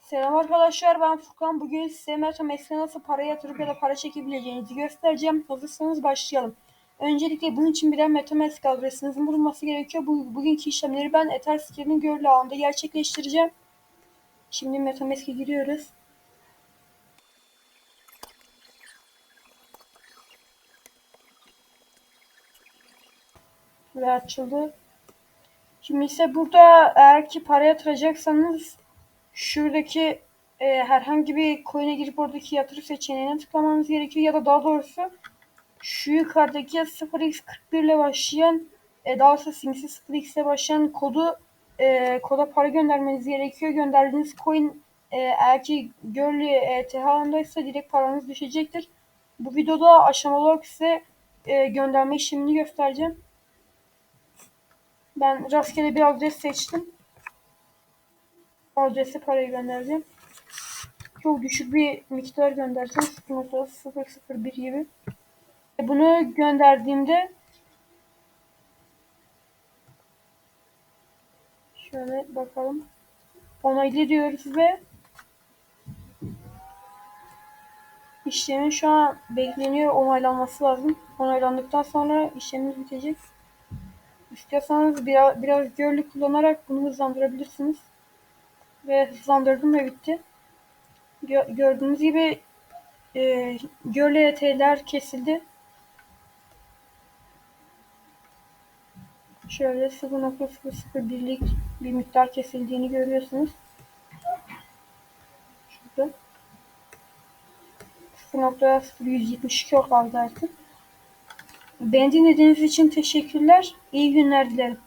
Selam arkadaşlar ben Furkan. Bugün size MetaMask'e nasıl para yatırıp ya da para çekebileceğinizi göstereceğim. Hazırsanız başlayalım. Öncelikle bunun için birer MetaMask adresinizin bulunması gerekiyor. Bu, bugünkü işlemleri ben Etherscale'in görülü ağında gerçekleştireceğim. Şimdi MetaMask'e giriyoruz. Ve açıldı. Şimdi ise burada eğer ki para yatıracaksanız şuradaki e, herhangi bir coin'e girip oradaki yatırım seçeneğine tıklamanız gerekiyor ya da daha doğrusu şu yukarıdaki 0x41 ile başlayan e, daha doğrusu simsi 0x ile başlayan kodu e, koda para göndermeniz gerekiyor. Gönderdiğiniz coin e, eğer ki Görlü ETH ağındaysa direkt paranız düşecektir. Bu videoda aşamalı olarak size e, gönderme işlemini göstereceğim. Ben rastgele bir adres seçtim. Adrese parayı göndereceğim. Çok düşük bir miktar göndereceğim. 0.001 gibi. Bunu gönderdiğimde şöyle bakalım. Onaylı diyoruz ve işlemin şu an bekleniyor. Onaylanması lazım. Onaylandıktan sonra işlemimiz bitecek. İstiyorsanız biraz, biraz görlü kullanarak bunu hızlandırabilirsiniz. Ve hızlandırdım ve bitti. Gördüğünüz gibi e, görlü ET'ler kesildi. Şöyle 0.001'lik bir miktar kesildiğini görüyorsunuz. Şurada. 0.0172 kaldı artık. Beni dinlediğiniz için teşekkürler. İyi günler dilerim.